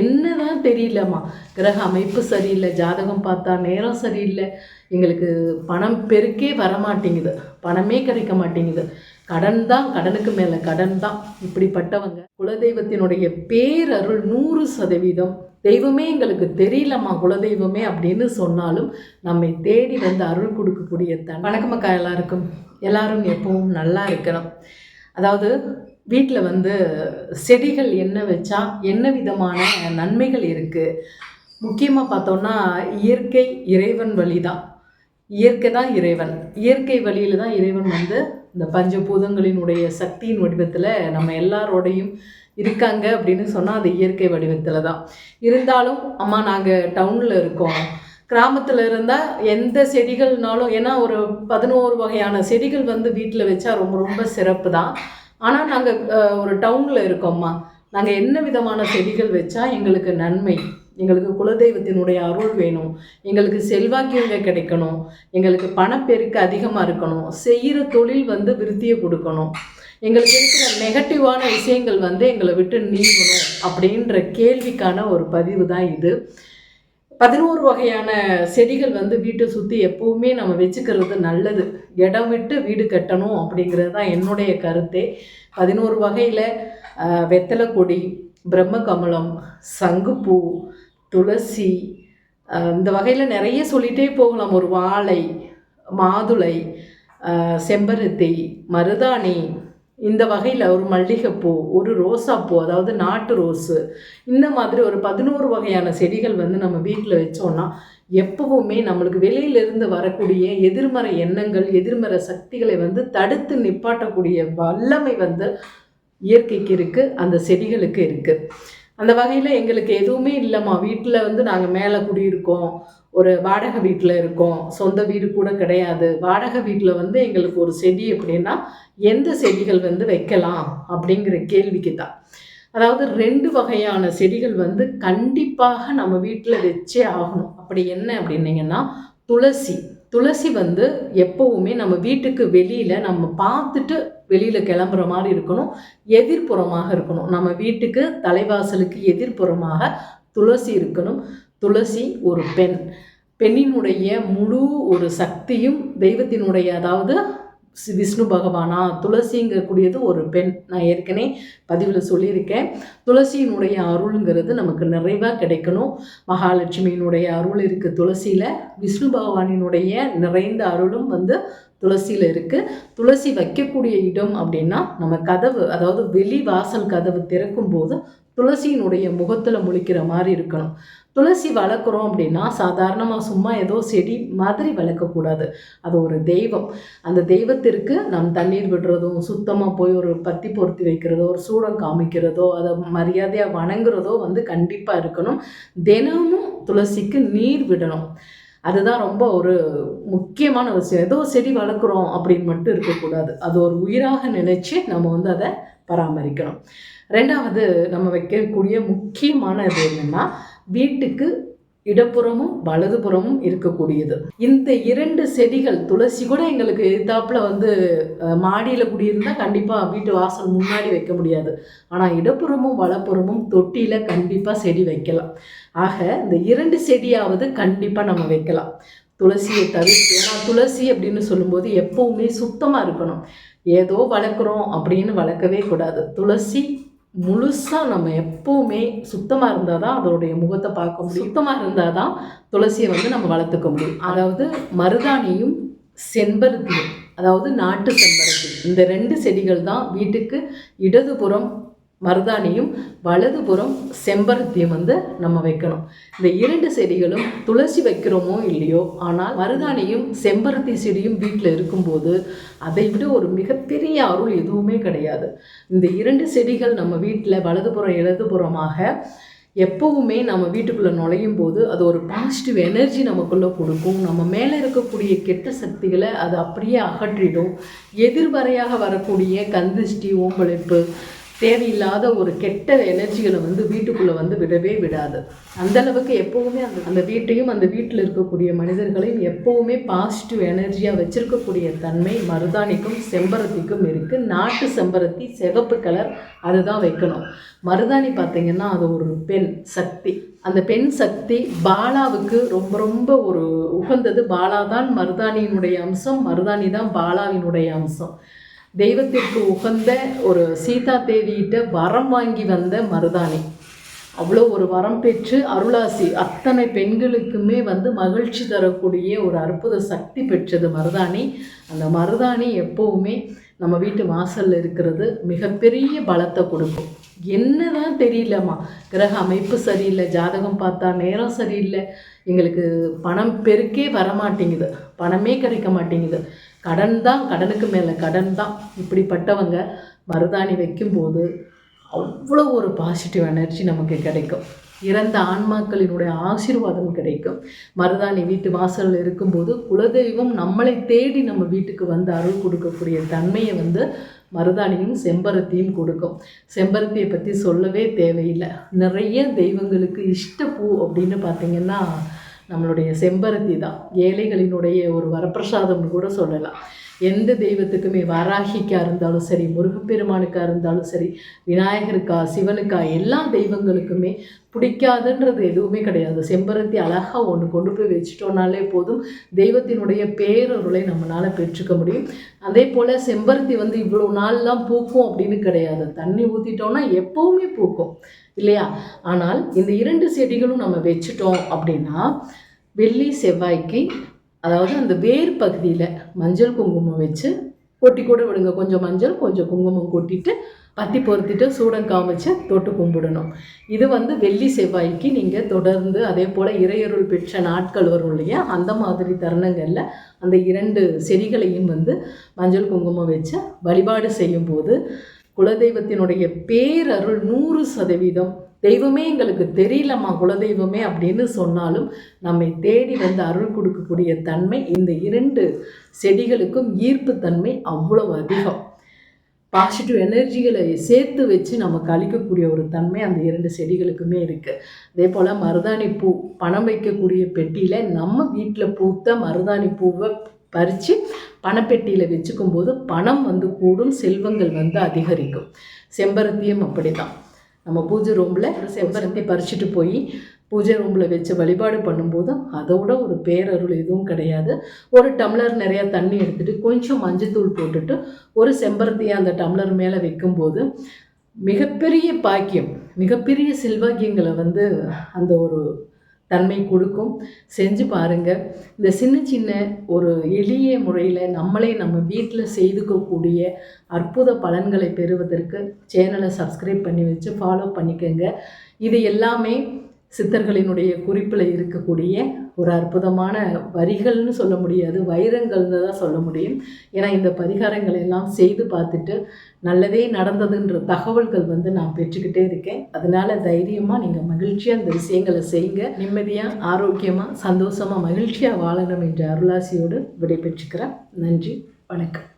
என்னதான் தெரியலம்மா. கிரக அமைப்பு சரியில்லை ஜாதகம் பார்த்தா நேரம் சரியில்லை. எங்களுக்கு பணம் பெருக்கே வரமாட்டேங்குது. பணமே கிடைக்க மாட்டேங்குது. கடன் தான் கடனுக்கு மேலே கடன் தான் இப்படிப்பட்டவங்க. குலதெய்வத்தினுடைய பேரருள் நூறு சதவீதம். தெய்வமே எங்களுக்கு தெரியலம்மா குலதெய்வமே அப்படின்னு சொன்னாலும் நம்மை தேடி வந்து அருள் கொடுக்கக்கூடிய தன். வணக்கம் அக்கா எல்லாருக்கும். எல்லாரும் எப்பவும் நல்லா இருக்கணும். அதாவது வீட்டில் வந்து செடிகள் என்ன வச்சா என்ன விதமான நன்மைகள் இருக்குது முக்கியமாக பார்த்தோன்னா இயற்கை இறைவன் வழி தான் இயற்கை தான் இறைவன். இயற்கை வழியில் தான் இறைவன் வந்து இந்த பஞ்சபூதங்களினுடைய சக்தியின் வடிவத்தில் நம்ம எல்லாரோடையும் இருக்காங்க அப்படின்னு சொன்னால் அது இயற்கை வடிவத்தில் தான். இருந்தாலும் அம்மா நாங்கள் டவுனில் இருக்கோம். கிராமத்தில் இருந்தால் எந்த செடிகள்னாலும் ஏன்னா ஒரு பதினோரு வகையான செடிகள் வந்து வீட்டில் வச்சா ரொம்ப ரொம்ப சிறப்பு தான் ஆனால் நாங்கள் ஒரு டவுனில் இருக்கோம்மா. நாங்கள் என்ன விதமான செடிகள் வச்சா எங்களுக்கு நன்மை? எங்களுக்கு குலதெய்வத்தினுடைய அருள் வேணும். எங்களுக்கு செல்வாக்கியங்க கிடைக்கணும். எங்களுக்கு பணப்பெருக்கு அதிகமாக இருக்கணும். செய்கிற தொழில் வந்து விருத்தியை கொடுக்கணும். எங்களுக்கு இருக்கிற நெகட்டிவான விஷயங்கள் வந்து எங்களை விட்டு நீங்கணும் அப்படின்ற கேள்விக்கான ஒரு பதிவு தான் இது. பதினோரு வகையான செடிகள் வந்து வீட்டை சுற்றி எப்போவுமே நம்ம வச்சுக்கிறது நல்லது. இடம் விட்டு வீடு கட்டணும் அப்படிங்கிறது தான் என்னுடைய கருத்தே. பதினோரு வகையில் வெத்தலை கொடி பிரம்ம கமலம் சங்குப்பூ துளசி இந்த வகையில் நிறைய சொல்லிகிட்டே போகலாம். ஒரு வாழை மாதுளை செம்பருத்தி மருதாணி இந்த வகையில் ஒரு மல்லிகைப்பூ ஒரு ரோசாப்பூ அதாவது நாட்டு ரோஸு இந்த மாதிரி ஒரு பதினோரு வகையான செடிகள் வந்து நம்ம வீட்டில் வச்சோன்னா எப்பவுமே நம்மளுக்கு வெளியிலிருந்து வரக்கூடிய எதிர்மறை எண்ணங்கள் எதிர்மறை சக்திகளை வந்து தடுத்து நிப்பாட்டக்கூடிய வல்லமை வந்து இயற்கைக்கு இருக்குது அந்த செடிகளுக்கு இருக்குது அந்த வகையில் எங்களுக்கு எதுவுமே இல்லைம்மா. வீட்டில் வந்து நாங்கள் மேலே குடியிருக்கோம். ஒரு வாடகை வீட்டில் இருக்கோம் சொந்த வீடு கூட கிடையாது. வாடகை வீட்டில் வந்து எங்களுக்கு ஒரு செடி அப்படின்னா எந்த செடிகள் வந்து வைக்கலாம் அப்படிங்கிற கேள்விக்கு தான் அதாவது ரெண்டு வகையான செடிகள் வந்து கண்டிப்பாக நம்ம வீட்டில் வச்சே ஆகணும். அப்படி என்ன அப்படின்னீங்கன்னா துளசி. துளசி வந்து எப்போவுமே நம்ம வீட்டுக்கு வெளியில் நம்ம பார்த்துட்டு வெளியில் கிளம்புற மாதிரி இருக்கணும். எதிர்ப்புறமாக இருக்கணும். நம்ம வீட்டுக்கு தலைவாசலுக்கு எதிர்ப்புறமாக துளசி இருக்கணும். துளசி ஒரு பெண். பெண்ணினுடைய முழு ஒரு சக்தியும் தெய்வத்தினுடைய அதாவது விஷ்ணு பகவானா துளசிங்கக்கூடியது ஒரு பெண். நான் ஏற்கனவே பதிவில் சொல்லியிருக்கேன். துளசியினுடைய அருளுங்கிறது நமக்கு நிறைவாக கிடைக்கணும். மகாலட்சுமியினுடைய அருள் இருக்குது துளசியில். விஷ்ணு பகவானினுடைய நிறைந்த அருளும் வந்து துளசியில் இருக்குது துளசி வைக்கக்கூடிய இடம் அப்படின்னா நம்ம கதவு அதாவது வெளி வாசல் கதவு திறக்கும்போது துளசியினுடைய முகத்தில் முழிக்கிற மாதிரி இருக்கணும். துளசி வளர்க்குறோம் அப்படின்னா சாதாரணமாக சும்மா ஏதோ செடி மாதிரி வளர்க்கக்கூடாது. அது ஒரு தெய்வம். அந்த தெய்வத்திற்கு நாம் தண்ணீர் விடுறதும் சுத்தமாக போய் ஒரு பத்தி பொருத்தி வைக்கிறதோ ஒரு சூடம் காமிக்கிறதோ அதை மரியாதையாக வணங்குறதோ வந்து கண்டிப்பாக இருக்கணும். தினமும் துளசிக்கு நீர் விடணும். அதுதான் ரொம்ப ஒரு முக்கியமான விஷயம். ஏதோ செடி வளர்க்குறோம் அப்படின்னு மட்டும் இருக்கக்கூடாது. அது ஒரு உயிராக நினைச்சு நம்ம வந்து அதை பராமரிக்கணும். ரெண்டாவது நம்ம வைக்கக்கூடிய முக்கியமான இது என்னென்னா வீட்டுக்கு இடப்புறமும் வலதுபுறமும் இருக்கக்கூடியது. இந்த இரண்டு செடிகள் துளசி கூட எங்களுக்கு எதிர்த்தாப்புல வந்து மாடியில் குடியிருந்தால் கண்டிப்பாக வீட்டு வாசல் முன்னாடி வைக்க முடியாது. ஆனால் இடப்புறமும் வலப்புறமும் தொட்டியில் கண்டிப்பாக செடி வைக்கலாம். ஆக இந்த இரண்டு செடியாவது கண்டிப்பாக நம்ம வைக்கலாம். துளசியை தவிர்த்து ஏன்னா துளசி அப்படின்னு சொல்லும்போது எப்பவுமே சுத்தமாக இருக்கணும். ஏதோ வளர்க்குறோம் அப்படின்னு வளர்க்கவே கூடாது. துளசி முழுசாக நம்ம எப்போவுமே சுத்தமாக இருந்தால் தான் அதோடைய முகத்தை பார்க்க முடியும். சுத்தமாக இருந்தால் தான் துளசியை வந்து நம்ம வளர்த்துக்க முடியும். அதாவது மருதாணியும் செம்பருத்தியும் அதாவது நாட்டு செம்பருத்தி இந்த ரெண்டு செடிகள் தான் வீட்டுக்கு இடதுபுறம் மருதாணியும் வலதுபுறம் செம்பருத்தியும் வந்து நம்ம வைக்கணும். இந்த இரண்டு செடிகளும் துளசி வைக்கிறோமோ இல்லையோ ஆனால் மருதாணியும் செம்பருத்தி செடியும் வீட்டில் இருக்கும்போது அதை விட ஒரு மிகப்பெரிய அருள் எதுவுமே கிடையாது. இந்த இரண்டு செடிகள் நம்ம வீட்டில் வலதுபுறம் இடதுபுறமாக எப்போவுமே நம்ம வீட்டுக்குள்ளே நுழையும் போது அது ஒரு பாசிட்டிவ் எனர்ஜி நமக்குள்ளே கொடுக்கும். நம்ம மேலே இருக்கக்கூடிய கெட்ட சக்திகளை அது அப்படியே அகற்றிடும். எதிர்மறையாக வரக்கூடிய கந்திஷ்டி ஓம்பளிப்பு தேவையில்லாத ஒரு கெட்ட எனர்ஜிகளை வந்து வீட்டுக்குள்ளே வந்து விடவே விடாது. அந்த அளவுக்கு எப்போவுமே அந்த அந்த வீட்டையும் அந்த வீட்டில் இருக்கக்கூடிய மனிதர்களையும் எப்போவுமே பாசிட்டிவ் எனர்ஜியாக வச்சிருக்கக்கூடிய தன்மை மருதாணிக்கும் செம்பருத்திக்கும் இருக்குது நாட்டு செம்பருத்தி சிவப்பு கலர் அதுதான் வைக்கணும். மருதாணி பார்த்தீங்கன்னா அது ஒரு பெண் சக்தி. அந்த பெண் சக்தி பாலாவுக்கு ரொம்ப ரொம்ப ஒரு உகந்தது. பாலா தான் மருதாணியினுடைய அம்சம் மருதாணி தான் பாலாவினுடைய அம்சம். தெய்வத்திற்கு உகந்த ஒரு சீதா தேவியிட்ட வரம் வாங்கி வந்த மருதாணி. அவ்வளோ ஒரு வரம் பெற்று அருளாசி அத்தனை பெண்களுக்குமே வந்து மகிழ்ச்சி தரக்கூடிய ஒரு அற்புத சக்தி பெற்றது மருதாணி. அந்த மருதாணி எப்போவுமே நம்ம வீட்டு வாசலில் இருக்கிறது மிகப்பெரிய பலத்தை கொடுக்கும். என்னதான் தெரியலம்மா கிரக அமைப்பு சரியில்லை ஜாதகம் பார்த்தா நேரம் சரியில்லை எங்களுக்கு பணம் பெருக்கே வரமாட்டேங்குது பணமே கிடைக்க மாட்டேங்குது. கடன் தான் கடனுக்கு மேலே கடன் தான். இப்படிப்பட்டவங்க மருதாணி வைக்கும்போது அவ்வளோ ஒரு பாசிட்டிவ் எனர்ஜி நமக்கு கிடைக்கும். இறந்த ஆன்மாக்களினுடைய ஆசீர்வாதம் கிடைக்கும். மருதாணி வீட்டு வாசலில் இருக்கும்போது குலதெய்வம் நம்மளை தேடி நம்ம வீட்டுக்கு வந்து அருள் கொடுக்கக்கூடிய தன்மையை வந்து மருதாணியும் செம்பருத்தியும் கொடுக்கும். செம்பருத்தியை பற்றி சொல்லவே தேவையில்லை. நிறைய தெய்வங்களுக்கு இஷ்ட பூ அப்படின்னு பார்த்திங்கன்னா நம்மளுடைய செம்பருத்தி தான். ஏழைகளினுடைய ஒரு வரப்பிரசாதம்னு கூட சொல்லலாம். எந்த தெய்வத்துக்குமே வாராகிக்காக இருந்தாலும் சரி முருகப்பெருமானுக்காக இருந்தாலும் சரி விநாயகருக்கா சிவனுக்கா எல்லா தெய்வங்களுக்குமே பிடிக்காதுன்றது எதுவுமே கிடையாது. செம்பருத்தி அழகாக ஒன்று கொண்டு போய் வச்சுட்டோன்னாலே போதும். தெய்வத்தினுடைய பேரருளை நம்மளால் பெற்றுக்க முடியும். அதே போல் செம்பருத்தி வந்து இவ்வளோ நாள்லாம் பூக்கும் அப்படின்னு கிடையாது. தண்ணி ஊற்றிட்டோம்னா எப்போவுமே பூக்கும் இல்லையா? ஆனால் இந்த இரண்டு செடிகளும் நம்ம வச்சுட்டோம் அப்படின்னா வெள்ளி செவ்வாய்க்கு அதாவது அந்த வேர் பகுதியில் மஞ்சள் குங்குமம் வச்சு கொட்டி கூட விடுங்க. கொஞ்சம் மஞ்சள் கொஞ்சம் குங்குமம் கொட்டிட்டு பத்தி பொருத்திட்டு சூடம் காமிச்சு தொட்டு கும்பிடணும். இது வந்து வெள்ளி செவ்வாய்க்கு நீங்கள் தொடர்ந்து அதே போல் இறையருள் பெற்ற நாட்கள் வரும் இல்லையா? அந்த மாதிரி தருணங்களில் அந்த இரண்டு செடிகளையும் வந்து மஞ்சள் குங்குமம் வச்சு வழிபாடு செய்யும்போது குலதெய்வத்தினுடைய பேரருள் நூறு சதவீதம் தெய்வமே எங்களுக்கு தெரியலம்மா குலதெய்வமே அப்படின்னு சொன்னாலும் நம்மை தேடி வந்து அருள் கொடுக்கக்கூடிய தன்மை இந்த இரண்டு செடிகளுக்கும் ஈர்ப்பு தன்மை அவ்வளவு அதிகம். பாசிட்டிவ் எனர்ஜிகளை சேர்த்து வச்சு நமக்கு அளிக்கக்கூடிய ஒரு தன்மை அந்த இரண்டு செடிகளுக்குமே இருக்குது அதே போல் மருதாணி பூ பணம் வைக்கக்கூடிய பெட்டியில் நம்ம வீட்டில் பூத்த மருதாணி பூவை பறித்து பணப்பெட்டியில் வச்சுக்கும் போது பணம் வந்து கூடும் செல்வங்கள் வந்து அதிகரிக்கும். செம்பருத்தியும் அப்படி தான் நம்ம பூஜை ரூமில் செம்பருத்தி. பறிச்சுட்டு போய் பூஜை ரூமில் வச்சு வழிபாடு பண்ணும்போது அதோட ஒரு பேரருள் எதுவும் கிடையாது. ஒரு டம்ளர் நிறையா தண்ணி எடுத்துகிட்டு கொஞ்சம் மஞ்சத்தூள் போட்டுட்டு ஒரு செம்பருத்தியை அந்த டம்ளர் மேலே வைக்கும்போது மிகப்பெரிய பாக்கியம் மிகப்பெரிய செல்வாக்கியங்களை வந்து அந்த ஒரு தன்மை கொடுக்கும். செஞ்சு பாருங்கள் இந்த சின்ன சின்ன ஒரு எளிய முறையில் நம்மளே நம்ம வீட்டில் செய்துக்கக்கூடிய அற்புத பலன்களை பெறுவதற்கு சேனலை சப்ஸ்கிரைப் பண்ணி வச்சு ஃபாலோ பண்ணிக்கோங்க. இது எல்லாமே சித்தர்களினுடைய குறிப்பில் இருக்கக்கூடிய ஒரு அற்புதமான வரிகள்னு சொல்ல முடியாது வைரங்கள்னு தான் சொல்ல முடியும். ஏன்னா இந்த பரிகாரங்கள் எல்லாம் செய்து பார்த்துட்டு நல்லதே நடந்ததுன்ற தகவல்கள் வந்து நான் பெற்றுக்கிட்டே இருக்கேன். அதனால தைரியமாக நீங்கள் மகிழ்ச்சியாக இந்த விஷயங்களை செய்யுங்க. நிம்மதியாக ஆரோக்கியமாக சந்தோஷமாக மகிழ்ச்சியாக வாழணும் என்ற அருளாசியோடு விடைபெற்றுக்கிறேன். நன்றி வணக்கம்.